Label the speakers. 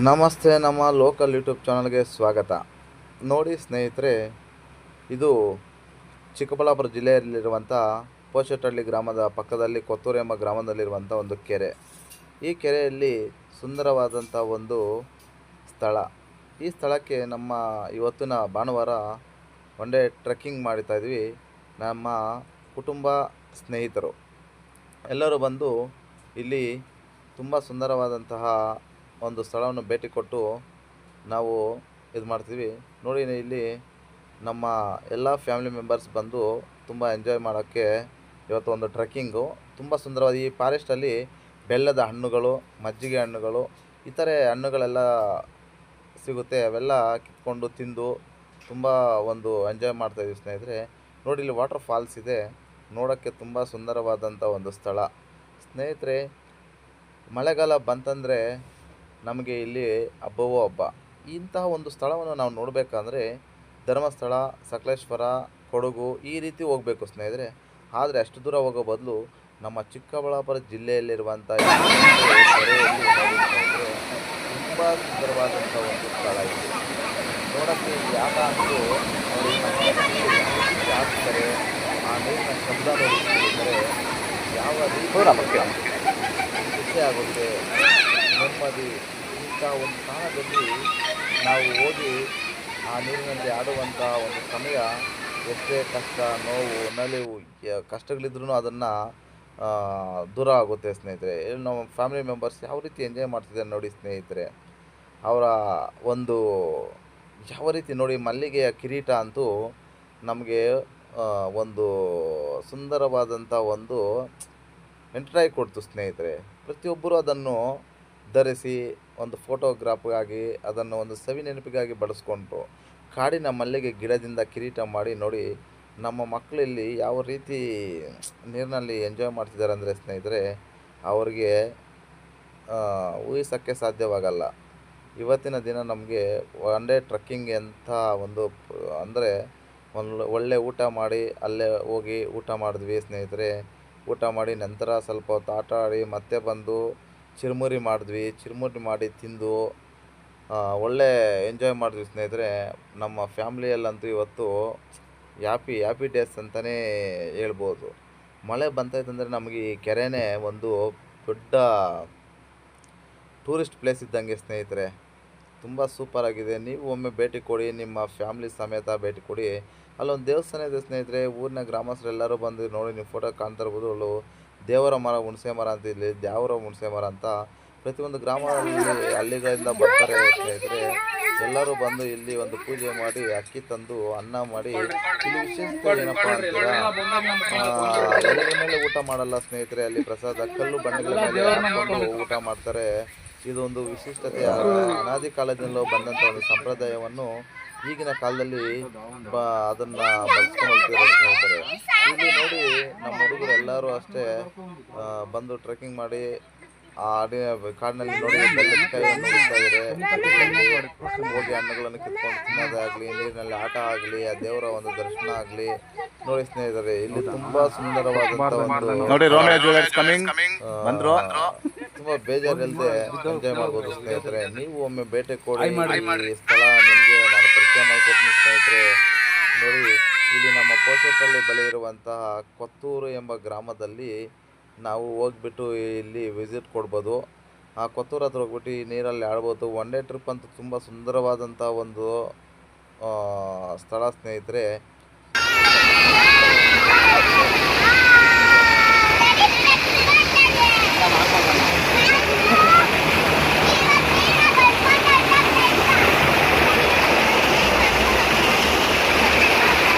Speaker 1: ನಮಸ್ತೆ ನಮ್ಮ local YouTube ಚಾನಲ್ಗೆ ಸ್ವಾಗತ. ನೋಡಿ ಸ್ನೇಹಿತರೆ, ಇದು ಚಿಕ್ಕಬಳ್ಳಾಪುರ ಜಿಲ್ಲೆಯಲ್ಲಿರುವಂಥ ಪೋಷಟಹಳ್ಳಿ ಗ್ರಾಮದ ಪಕ್ಕದಲ್ಲಿ ಕೊತ್ತೂರು ಎಂಬ ಗ್ರಾಮದಲ್ಲಿರುವಂಥ ಒಂದು ಕೆರೆ. ಈ ಕೆರೆಯಲ್ಲಿ ಸುಂದರವಾದಂಥ ಒಂದು ಸ್ಥಳ. ಈ ಸ್ಥಳಕ್ಕೆ ನಮ್ಮ ಇವತ್ತಿನ ಭಾನುವಾರ ಒನ್ ಡೇ ಟ್ರೆಕ್ಕಿಂಗ್ ಮಾಡ್ತಾ ಇದ್ವಿ. ನಮ್ಮ ಕುಟುಂಬ ಸ್ನೇಹಿತರು. ಎಲ್ಲರೂ ಬಂದು ಇಲ್ಲಿ ತುಂಬ ಸುಂದರವಾದಂತಹ ಒಂದು ಸ್ಥಳವನ್ನು ಭೇಟಿ ಕೊಟ್ಟು ನಾವು ಇದು ಮಾಡ್ತೀವಿ ನೋಡಿ, ಇಲ್ಲಿ ನಮ್ಮ ಎಲ್ಲ ಫ್ಯಾಮಿಲಿ ಮೆಂಬರ್ಸ್ ಬಂದು ತುಂಬ ಎಂಜಾಯ್ ಮಾಡೋಕ್ಕೆ ಇವತ್ತು ಒಂದು ಟ್ರೆಕ್ಕಿಂಗು. ತುಂಬ ಸುಂದರವಾದ ಈ ಫಾರೆಸ್ಟಲ್ಲಿ ಬೆಲ್ಲದ ಹಣ್ಣುಗಳು, ಮಜ್ಜಿಗೆ ಹಣ್ಣುಗಳು, ಇತರೆ ಹಣ್ಣುಗಳೆಲ್ಲ ಸಿಗುತ್ತೆ. ಅವೆಲ್ಲ ಕಿತ್ಕೊಂಡು ತಿಂದು ತುಂಬ ಒಂದು ಎಂಜಾಯ್ ಮಾಡ್ತಾಯಿದ್ವಿ ಸ್ನೇಹಿತರೆ. ನೋಡಿ, ಇಲ್ಲಿ ವಾಟರ್ ಫಾಲ್ಸ್ ಇದೆ. ನೋಡೋಕ್ಕೆ ತುಂಬ ಸುಂದರವಾದಂಥ ಒಂದು ಸ್ಥಳ. ಸ್ನೇಹಿತರೆ, ಮಳೆಗಾಲ ಬಂತಂದರೆ ನಮಗೆ ಇಲ್ಲಿ ಹಬ್ಬವೋ ಹಬ್ಬ. ಇಂತಹ ಒಂದು ಸ್ಥಳವನ್ನು ನಾವು ನೋಡಬೇಕಂದ್ರೆ ಧರ್ಮಸ್ಥಳ ಸಕಲೇಶ್ವರ ಕೊಡಗು ಈ ರೀತಿ ಹೋಗಬೇಕು ಸ್ನೇಹಿತರೆ. ಆದರೆ ಅಷ್ಟು ದೂರ ಹೋಗೋ ಬದಲು ನಮ್ಮ ಚಿಕ್ಕಬಳ್ಳಾಪುರ ಜಿಲ್ಲೆಯಲ್ಲಿರುವಂಥ ತುಂಬ ಸುಂದರವಾದಂಥ ಒಂದು ಸ್ಥಳ ಇದೆ. ನೋಡೋಕ್ಕೆ ಯಾಕ ಅಂತೂ ಹಾಕ್ತಾರೆ ಆ ನೀರಿನ ಶಬ್ದ ನೋಡಿದರೆ ಯಾವ ರೀತಿ ಖುಷಿ ಆಗುತ್ತೆ. ನೆಮ್ಮದಿ ಇಂಥ ಒಂದು ಸ್ಥಾನದಲ್ಲಿ ನಾವು ಹೋಗಿ ಆ ನೀರಿನಲ್ಲಿ ಆಡುವಂಥ ಒಂದು ಸಮಯ ಎಷ್ಟೇ ಕಷ್ಟ, ನೋವು, ನಲಿವು ಕಷ್ಟಗಳಿದ್ರೂ ಅದನ್ನು ದೂರ ಆಗುತ್ತೆ ಸ್ನೇಹಿತರೆ. ನಮ್ಮ ಫ್ಯಾಮಿಲಿ ಮೆಂಬರ್ಸ್ ಯಾವ ರೀತಿ ಎಂಜಾಯ್ ಮಾಡ್ತಿದ್ದಾರೆ ನೋಡಿ ಸ್ನೇಹಿತರೆ. ಅವರ ಒಂದು ಯಾವ ರೀತಿ ನೋಡಿ ಮಲ್ಲಿಗೆಯ ಕಿರೀಟ ಅಂತೂ ನಮಗೆ ಒಂದು ಸುಂದರವಾದಂಥ ಒಂದು ಎಂಟ್ರೈ ಕೊಡ್ತು ಸ್ನೇಹಿತರೆ. ಪ್ರತಿಯೊಬ್ಬರು ಅದನ್ನು ಧರಿಸಿ ಒಂದು ಫೋಟೋಗ್ರಾಫ್ಗಾಗಿ ಅದನ್ನು ಒಂದು ಸವಿ ನೆನಪಿಗಾಗಿ ಬಳಸ್ಕೊಂಡ್ರು ಕಾಡಿನ ಮಲ್ಲಿಗೆ ಗಿಡದಿಂದ ಕಿರೀಟ ಮಾಡಿ ನೋಡಿ ನಮ್ಮ ಮಕ್ಕಳಲ್ಲಿ ಯಾವ ರೀತಿ ನೀರಿನಲ್ಲಿ ಎಂಜಾಯ್ ಮಾಡ್ತಿದ್ದಾರೆ ಅಂದರೆ ಸ್ನೇಹಿತರೆ, ಅವರಿಗೆ ಊಹಿಸೋಕ್ಕೆ ಸಾಧ್ಯವಾಗಲ್ಲ. ಇವತ್ತಿನ ದಿನ ನಮಗೆ ಒನ್ ಡೇ ಟ್ರಕ್ಕಿಂಗ್ ಅಂತ ಒಂದು ಅಂದರೆ ಒಂದು ಒಳ್ಳೆ ಊಟ ಮಾಡಿ ಅಲ್ಲೇ ಹೋಗಿ ಊಟ ಮಾಡಿದ್ವಿ ಸ್ನೇಹಿತರೆ. ಊಟ ಮಾಡಿ ನಂತರ ಸ್ವಲ್ಪ ಹೊತ್ತು ಆಟ ಆಡಿ ಮತ್ತೆ ಬಂದು ಚಿರುಮುರಿ ಮಾಡಿದ್ವಿ, ಚಿರುಮುರಿ ಮಾಡಿ ತಿಂದು ಒಳ್ಳೆ ಎಂಜಾಯ್ ಮಾಡಿದ್ವಿ ಸ್ನೇಹಿತರೆ. ನಮ್ಮ ಫ್ಯಾಮ್ಲಿಯಲ್ಲಂತೂ ಇವತ್ತು ಹ್ಯಾಪಿ ಹ್ಯಾಪಿ ಡೇಸ್ ಅಂತಲೇ ಹೇಳ್ಬೋದು. ಮಳೆ ಬಂತೈತಂದರೆ ನಮಗೆ ಈ ಕೆರೆನೇ ಒಂದು ದೊಡ್ಡ ಟೂರಿಸ್ಟ್ ಪ್ಲೇಸ್ ಇದ್ದಂಗೆ ಸ್ನೇಹಿತರೆ. ತುಂಬ ಸೂಪರಾಗಿದೆ ನೀವು ಒಮ್ಮೆ ಭೇಟಿ ಕೊಡಿ, ನಿಮ್ಮ ಫ್ಯಾಮ್ಲಿ ಸಮೇತ ಭೇಟಿ ಕೊಡಿ. ಅಲ್ಲೊಂದು ದೇವಸ್ಥಾನ ಇದೆ ಸ್ನೇಹಿತರೆ, ಊರಿನ ಗ್ರಾಮಸ್ಥರೆಲ್ಲರೂ ಬಂದು ನೋಡಿ, ನೀವು ಫೋಟೋ ಕಾಣ್ತಾ ಇರ್ಬೋದು. ದೇವರ ಮರ, ಹುಣಸೆ ಮರ ಅಂತ ಇಲ್ಲಿ ದ್ಯಾವರ, ಹುಣಸೆ ಮರ ಅಂತ ಪ್ರತಿಯೊಂದು ಗ್ರಾಮದಲ್ಲಿ ಹಳ್ಳಿಗಳಿಂದ ಬರ್ತಾರೆ ಸ್ನೇಹಿತರೆ ಎಲ್ಲರೂ ಬಂದು ಇಲ್ಲಿ ಒಂದು ಪೂಜೆ ಮಾಡಿ, ಅಕ್ಕಿ ತಂದು, ಅನ್ನ ಮಾಡಿ. ಇಲ್ಲಿ ವಿಶೇಷತೆ ಏನಪ್ಪ ಅಂತೀರಾ? ಊಟ ಮಾಡಲ್ಲ ಸ್ನೇಹಿತರೆ, ಅಲ್ಲಿ ಪ್ರಸಾದ, ಕಲ್ಲು ಬಂಡೆಗಳ ಊಟ ಮಾಡ್ತಾರೆ. ಇದೊಂದು ವಿಶಿಷ್ಟತೆ. ಅನಾದಿ ಕಾಲದಿಂದಲೂ ಬಂದಂಥ ಒಂದು ಸಂಪ್ರದಾಯವನ್ನು ಈಗಿನ ಕಾಲದಲ್ಲಿ ಬ ಅದನ್ನ ಬಳಸ್ಕೊಂಡು ಹೋಗ್ತಿರೋ ಇಲ್ಲಿ ನೋಡಿ ನಮ್ಮ ಹುಡುಗರು ಎಲ್ಲರೂ ಅಷ್ಟೇ ಬಂದು ಟ್ರೆಕ್ಕಿಂಗ್ ಮಾಡಿ ಆ ಕಾಡಿನಲ್ಲಿ ನೋಡಿ ಬೆಲ್ಲದಕಾಯಿಯನ್ನು ಬಿಡ್ತಾ ಇದ್ದಾರೆ ಹೋಗಿ ಹಣ್ಣುಗಳನ್ನು ಕಿತ್ಕೊಂಡು ತಿನ್ನೋದಾಗ್ಲಿ ನೀರಿನಲ್ಲಿ ಆಟ ಆಗ್ಲಿ ಆ ದೇವರ ಒಂದು ದರ್ಶನ ಆಗಲಿ. ನೋಡಿ ಸ್ನೇಹಿತರೆ ಇಲ್ಲಿ ತುಂಬಾ ಸುಂದರವಾದ ಒಂದು
Speaker 2: ನೋಡಿ ರೋಮಿಯೋ ಜುವೆಲರ್ಸ್ ಕಮಿಂಗ್ ಬಂದ್ರು.
Speaker 1: ತುಂಬಾ ಬೇಜಾರಿಲ್ಲದೆ ಎಂಜಾಯ್ ಮಾಡ್ಬೋದು ಸ್ನೇಹಿತರೆ. ನೀವು ಒಮ್ಮೆ ಬೇಟೆ ಕೊಡಿ ಸ್ಥಳ ನಿಮಗೆ ಇಲ್ಲಿ ನಮ್ಮ ಕೋಟೆಪಳ್ಳಿ ಬಳಿ ಇರುವಂತಹ ಕೊತ್ತೂರು ಎಂಬ ಗ್ರಾಮದಲ್ಲಿ ನಾವು ಹೋಗ್ಬಿಟ್ಟು ಇಲ್ಲಿ ವಿಸಿಟ್ ಕೊಡ್ಬೋದು. ಆ ಕೊತ್ತೂರು ಹತ್ರ ಹೋಗ್ಬಿಟ್ಟು ಈ ನೀರಲ್ಲಿ ಆಡ್ಬೋದು. ಒನ್ ಡೇ ಟ್ರಿಪ್ ಅಂತ ತುಂಬ ಸುಂದರವಾದಂಥ ಒಂದು ಸ್ಥಳ ಸ್ನೇಹಿತರೆ.